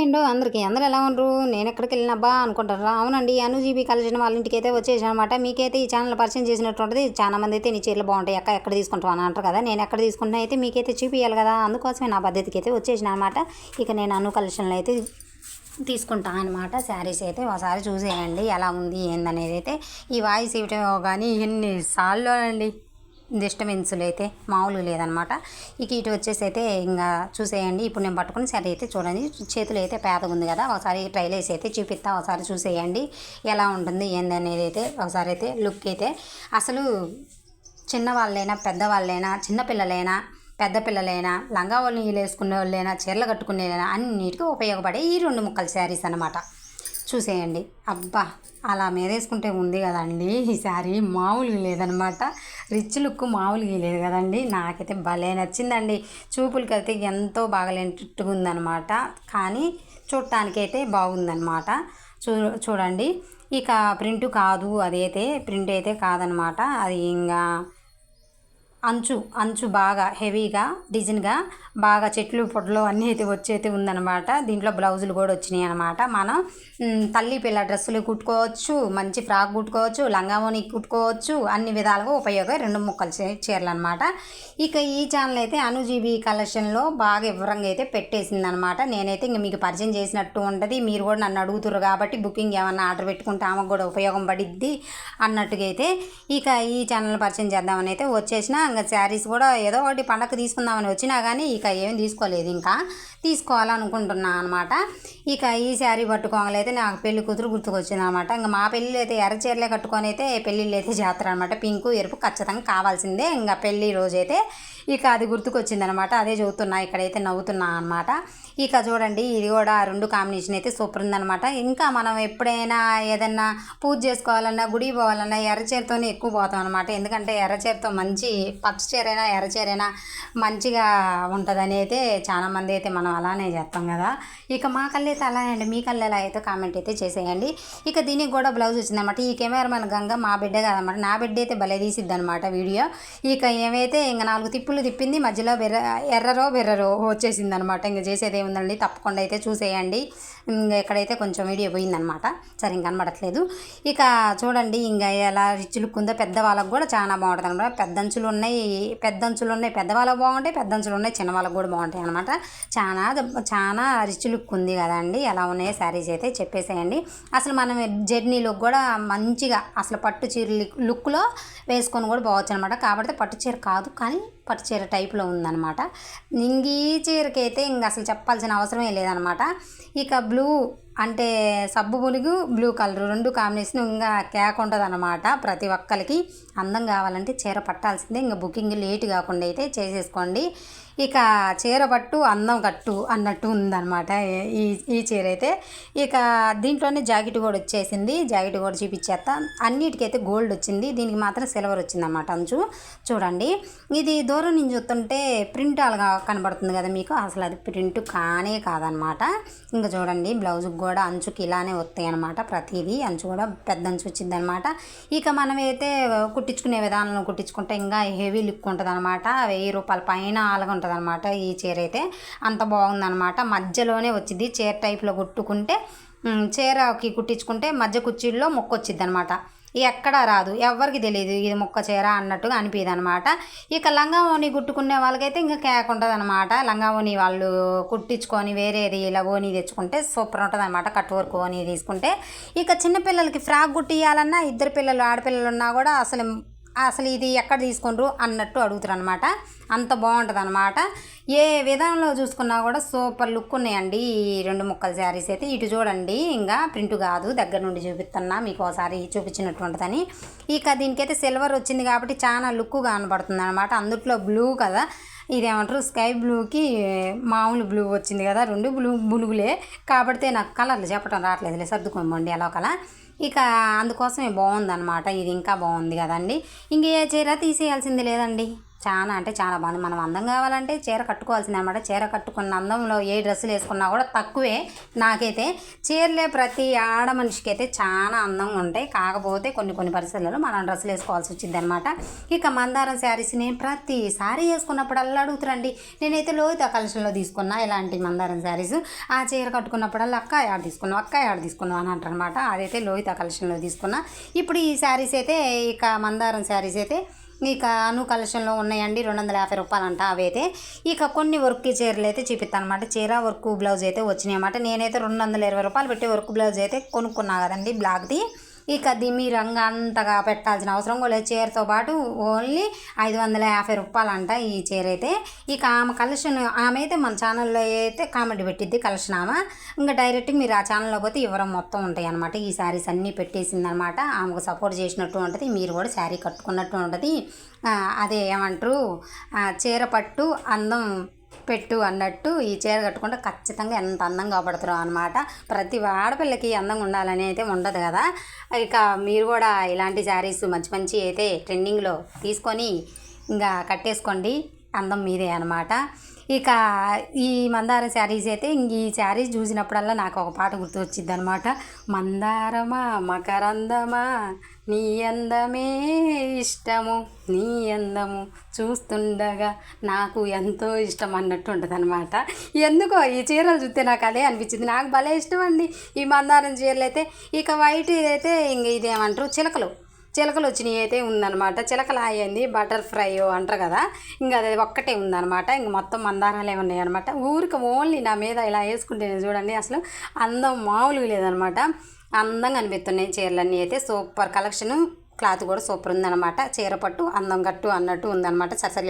ఏంటో అందరికీ అందరూ ఎలా ఉండరు నేను ఎక్కడికి వెళ్ళినబ్బా అనుకుంటారు? అవునండి అనుజీబీ కలెక్షన్ వాళ్ళ ఇంటికి అయితే వచ్చేసాను అనమాట మీకైతే ఈ ఛానల్ పరిచయం చేసినట్టు చాలా మంది అయితే నీ చీరలు బాగుంటాయి అక్క ఎక్కడ తీసుకుంటావు అని అంటారు కదా. నేను ఎక్కడ తీసుకుంటున్నా అయితే మీకైతే చూపించాలి కదా. అందుకోసమే నా పద్ధతికి అయితే వచ్చేసిన అనమాట ఇక నేను అను కలెక్షన్లు అయితే తీసుకుంటా అనమాట శారీస్ అయితే ఒకసారి చూసేయండి ఎలా ఉంది ఏందనేది అయితే ఈ వాయిస్ ఇవ్వటం కానీ ఎన్నిసార్లు అండి. డిస్టర్బెన్స్లు అయితే మామూలు లేదనమాట. ఇక ఇటు వచ్చేసి అయితే ఇంకా చూసేయండి. ఇప్పుడు నేను పట్టుకుని సరే అయితే చూడండి. చేతులు అయితే పేదగా ఉంది కదా. ఒకసారి ట్రైల్ వేసి అయితే చూపిస్తా ఒకసారి చూసేయండి. ఎలా ఉంటుంది ఏంది అనేది అయితే ఒకసారి అయితే లుక్ అయితే. అసలు చిన్నవాళ్ళైనా పెద్దవాళ్ళైనా చిన్నపిల్లలైనా పెద్ద పిల్లలైనా లంగా వాళ్ళు వేసుకునే వాళ్ళైనా చీరలు కట్టుకునే అన్నిటికీ ఉపయోగపడే ఈ రెండు ముక్కల శారీస్ అనమాట చూసేయండి. అబ్బా! అలా మేరేసుకుంటే ఉంది కదండి. ఈ శారీ మామూలుగా లేదనమాట. రిచ్ లుక్ మామూలుగా లేదు కదండి. నాకైతే భలే నచ్చిందండి. చూపులకి అయితే ఎంతో బాగలేనట్టుగా ఉందనమాట కానీ చూడటానికైతే బాగుందనమాట. చూ చూడండి. ఇక ప్రింట్ కాదు అదైతే ప్రింట్ అయితే కాదనమాట. అది ఇంకా అంచు అంచు బాగా హెవీగా డిజైన్గా బాగా చెట్లు పొట్లు అన్నీ అయితే వచ్చైతే ఉందన్నమాట. దీంట్లో బ్లౌజులు కూడా వచ్చినాయి అనమాట మనం తల్లి పిల్ల డ్రెస్సులు కుట్టుకోవచ్చు మంచి ఫ్రాక్ కుట్టుకోవచ్చు లంగావోని కుట్టుకోవచ్చు అన్ని విధాలుగా ఉపయోగం రెండు ముక్కలు చే చీరలు అనమాట ఇక ఈ ఛానల్ అయితే అనుజీబీ కలెక్షన్లో బాగా వివరంగా అయితే పెట్టేసింది అనమాట నేనైతే ఇంక మీకు పరిచయం చేసినట్టు ఉంటుంది. మీరు కూడా నన్ను అడుగుతున్నారు కాబట్టి బుకింగ్ ఏమన్నా ఆర్డర్ పెట్టుకుంటే ఆమెకు కూడా ఉపయోగం పడిద్ది అన్నట్టుగా అయితే ఇక ఈ ఛానల్ పరిచయం చేద్దామని అయితే వచ్చేసిన ఇంకా శారీస్ కూడా ఏదో ఒకటి పండగ తీసుకుందామని వచ్చినా కానీ ఇక ఏం తీసుకోలేదు. ఇంకా తీసుకోవాలనుకుంటున్నాను అనమాట ఇక ఈ శారీ పట్టుకోగలైతే నాకు పెళ్ళి కూతురు గుర్తుకొచ్చింది అనమాట ఇంకా మా పెళ్ళిళ్ళు అయితే ఎర్ర చీరలే కట్టుకొని అయితే పెళ్ళిళ్ళు అయితే జాతర అనమాట పింకు ఎరుపు ఖచ్చితంగా కావాల్సిందే. ఇంకా పెళ్ళి రోజైతే ఇక అది గుర్తుకొచ్చింది అనమాట అదే చదువుతున్నా ఇక్కడైతే నవ్వుతున్నా అనమాట ఇక చూడండి ఇది కూడా రెండు కాంబినేషన్ అయితే సూపర్ ఉందనమాట ఇంకా మనం ఎప్పుడైనా ఏదన్నా పూజ చేసుకోవాలన్నా గుడి పోవాలన్నా ఎర్రచీరతోనే ఎక్కువ పోతాం అనమాట ఎందుకంటే ఎర్రచీరతో మంచి పచ్చ చీరైనా ఎర్రచీరైనా మంచిగా ఉంటుందని అయితే చాలా మంది అయితే మనం అలానే చేస్తాం కదా. ఇక మా కళ్ళు అయితే అలానే అండి. మీ కళ్ళు ఎలా అయితే కామెంట్ అయితే చేసేయండి. ఇక దీనికి కూడా బ్లౌజ్ వచ్చిందన్నమాట. ఈ కెమెరామెన్ గంగ మా బిడ్డ కాదనమాట నా బిడ్డ అయితే భలే తీసిద్ది అనమాట వీడియో. ఇక ఏమైతే ఇంకా నాలుగు తిప్పులు తిప్పింది మధ్యలో బెర్ర ఎర్రరో బెర్రరో వచ్చేసింది అనమాట ఇంకా చేసేది ఏముందండి? తప్పకుండా అయితే చూసేయండి. ఇంకా ఎక్కడైతే కొంచెం వీడియో పోయిందనమాట సరే ఇంక కనబడట్లేదు. ఇక చూడండి ఇంకా ఎలా రిచ్ లుక్ ఉందో పెద్దవాళ్ళకి కూడా చాలా బాగుంటుంది అనమాట పెద్ద అంచులు ఉన్నాయి పెద్ద అంచులు ఉన్నాయి. పెద్దవాళ్ళకి బాగుంటాయి పెద్ద అంచులు ఉన్నాయి. చిన్న వాళ్ళకి కూడా బాగుంటాయి అనమాట చాలా చాలా రిచ్ లుక్ ఉంది కదండి. ఎలా ఉన్నాయి శారీస్ అయితే చెప్పేసేయండి. అసలు మనం జర్నీలో కూడా మంచిగా అసలు పట్టు చీర లుక్లో వేసుకొని కూడా పోవచ్చు అనమాట కాబట్టి పట్టు చీర కాదు. కానీ పట్టు చీర టైప్లో ఉందన్నమాట. ఇంక ఈ చీరకైతే ఇంక అసలు చెప్పాల్సిన అవసరమే లేదనమాట ఇక బ్లూ అంటే సబ్బు పులుగు బ్లూ కలర్ రెండు కాంబినేషన్ ఇంకా కేక్ ఉంటుంది అనమాట ప్రతి ఒక్కరికి అందం కావాలంటే చీర పట్టాల్సిందే. ఇంకా బుకింగ్ లేట్ కాకుండా అయితే చేసేసుకోండి. ఇక చీర పట్టు అందం కట్టు అన్నట్టు ఉందన్నమాట. ఈ ఈ చీర అయితే ఇక దీంట్లోనే జాకెట్ కూడా వచ్చేసింది. జాకెట్ కూడా చూపించేస్తా. అన్నిటికైతే గోల్డ్ వచ్చింది. దీనికి మాత్రం సిల్వర్ వచ్చిందన్నమాట అంచు. చూడండి. ఇది దూరం నుంచి చూస్తుంటే ప్రింట్ అలాగా కనబడుతుంది కదా మీకు? అసలు అది ప్రింట్ కానే కాదనమాట ఇంకా చూడండి బ్లౌజ్కి కూడా అంచుకి ఇలానే వస్తాయి అనమాట ప్రతిదీ. అంచు కూడా పెద్ద అంచు వచ్చింది అనమాట ఇక మనమైతే కుట్టించుకునే విధానంలో కుట్టించుకుంటే ఇంకా హెవీ లుక్ ఉంటుంది అనమాట వెయ్యి రూపాయల పైన అలాగ ఉంటుంది అనమాట ఈ చీర అయితే అంత బాగుందన్నమాట. మధ్యలోనే వచ్చింది చీర టైప్లో కుట్టుకుంటే చీరకి కుట్టించుకుంటే మధ్య కుర్చీల్లో మొక్క వచ్చింది అనమాట ఎక్కడా రాదు. ఎవరికి తెలియదు ఇది మొక్క చీర అన్నట్టుగా అనిపించదు అనమాట ఇక లంగావోని కుట్టుకునే వాళ్ళకైతే ఇంకా కేక్ ఉంటుంది అనమాట లంగావోని వాళ్ళు కుట్టించుకొని వేరేది ఇలా ఓని తెచ్చుకుంటే సూపర్ ఉంటుంది అనమాట కట్ వర్క్ ఓని తీసుకుంటే. ఇక చిన్నపిల్లలకి ఫ్రాక్ కుట్టియాలన్నా ఇద్దరు పిల్లలు ఆడపిల్లలు ఉన్నా కూడా అసలు అసలు ఇది ఎక్కడ తీసుకుంటారు అన్నట్టు అడుగుతారు అనమాట అంత బాగుంటుంది అనమాట ఏ విధంలో చూసుకున్నా కూడా సూపర్ లుక్ ఉన్నాయండి ఈ రెండు ముక్కల శారీస్ అయితే. ఇటు చూడండి ఇంకా ప్రింట్ కాదు దగ్గర నుండి చూపిస్తున్నా మీకు ఒకసారి చూపించినట్టు ఉంటుందని ఇక దీనికైతే సిల్వర్ వచ్చింది కాబట్టి చాలా లుక్ కనబడుతుంది అనమాట అందుట్లో బ్లూ కదా ఇదేమంటారు స్కై బ్లూకి మామూలు బ్లూ వచ్చింది కదా రెండు బ్లూ బులుగులే కాబట్టి నాకు కలర్లు చెప్పడం రావట్లేదులే సర్దుకోమండి ఎలా కలర్ ఇక అందుకోసమే బాగుందన్నమాట. ఇది ఇంకా బాగుంది కదండి. ఇంక ఏ చీర తీసేయాల్సింది లేదండి. చాలా అంటే చాలా బాగుంది. మనం అందం కావాలంటే చీర కట్టుకోవాల్సిందే అనమాట చీర కట్టుకున్న అందంలో ఏ డ్రెస్సులు వేసుకున్నా కూడా తక్కువే. నాకైతే చీరలే ప్రతి ఆడ మనిషికి అయితే చాలా అందంగా ఉంటాయి. కాకపోతే కొన్ని కొన్ని పరిస్థితులలో మనం డ్రెస్సులు వేసుకోవాల్సి వచ్చింది అనమాట ఇక మందారం శారీస్ నేను ప్రతిసారి వేసుకున్నప్పుడల్లా అడుగుతారండి. నేనైతే లోహిత కలెక్షన్లో తీసుకున్నా ఇలాంటి మందారం శారీస్. ఆ చీర కట్టుకున్నప్పుడల్లా అక్క ఆడ తీసుకున్నాం అక్క ఆడ తీసుకున్నాం అని అంటారనమాట అదైతే లోహిత కలెక్షన్లో తీసుకున్నా. ఇప్పుడు ఈ శారీస్ అయితే ఇక మందారం శారీస్ అయితే ఇక అను కలెక్షన్లో ఉన్నాయండి రెండు వందల యాభై రూపాయలు అంట అవైతే. ఇక కొన్ని వర్క్ చీరలు అయితే చూపిస్తాను అనమాట చీర వర్క్ బ్లౌజ్ అయితే వచ్చినాయి అన్నమాట నేనైతే రెండు వందల ఇరవై రూపాయలు పెట్టి వర్క్ బ్లౌజ్ అయితే కొనుక్కున్నా కదండి బ్లాక్ది ఇక దిమ్మి రంగు అంతగా పెట్టాల్సిన అవసరం కూడా లేదు. చీరతో పాటు ఓన్లీ ఐదు వందల యాభై రూపాయలు అంట ఈ చీర అయితే. ఇక ఆమె కలెక్షన్ ఆమె అయితే మన ఛానల్లో అయితే కామెంట్ పెట్టిద్ది కలెక్షన్ ఆమె. ఇంకా డైరెక్ట్ మీరు ఆ ఛానల్లో పోతే వివరం మొత్తం ఉంటాయి అనమాట ఈ శారీస్ అన్నీ పెట్టేసింది అనమాట ఆమెకు సపోర్ట్ చేసినట్టు ఉంటుంది మీరు కూడా శారీ కట్టుకున్నట్టు ఉంటుంది. అదే ఏమంటారు? చీర పట్టు అందం పెట్టు అన్నట్టు ఈ చీర కట్టుకుంటే ఖచ్చితంగా ఎంత అందంగా పడుతున్నావు అనమాట ప్రతి ఆడపిల్లకి అందంగా ఉండాలని అయితే ఉండదు కదా. ఇక మీరు కూడా ఇలాంటి శారీస్ మంచి మంచి అయితే ట్రెండింగ్లో తీసుకొని ఇంకా కట్టేసుకోండి. అందం మీదే అనమాట ఇక ఈ మందారం శారీస్ అయితే ఇంక ఈ శారీస్ చూసినప్పుడల్లా నాకు ఒక పాట గుర్తు వచ్చింది అనమాట మందారమా మకరందమా నీ అందమే ఇష్టము నీ అందము చూస్తుండగా నాకు ఎంతో ఇష్టం అన్నట్టు ఉంటుంది అనమాట ఎందుకో ఈ చీరలు చూస్తే నాకు అదే అనిపించింది నాకు భలే ఇష్టం అండి ఈ మందారం చీరలు అయితే ఇక వైట్ అయితే ఇంక ఇదేమంటారు? చిలకలు. చిలకలు వచ్చినాయి అయితే ఉందన్నమాట. చిలకలు అయ్యింది బటర్ ఫ్రై అంటారు కదా. ఇంకా అది ఒక్కటే ఉందన్నమాట. ఇంక మొత్తం మందారాలే ఉన్నాయి అనమాట ఊరికి ఓన్లీ నా మీద ఇలా వేసుకుంటే చూడండి అసలు అందం మామూలుగా లేదనమాట అందంగా అనిపిస్తున్నాయి చీరలన్నీ అయితే. Super collection. క్లాత్ కూడా సూపర్ ఉందన్నమాట. చీర పట్టు అందం గట్టు అన్నట్టు ఉందన్నమాట. సరసరి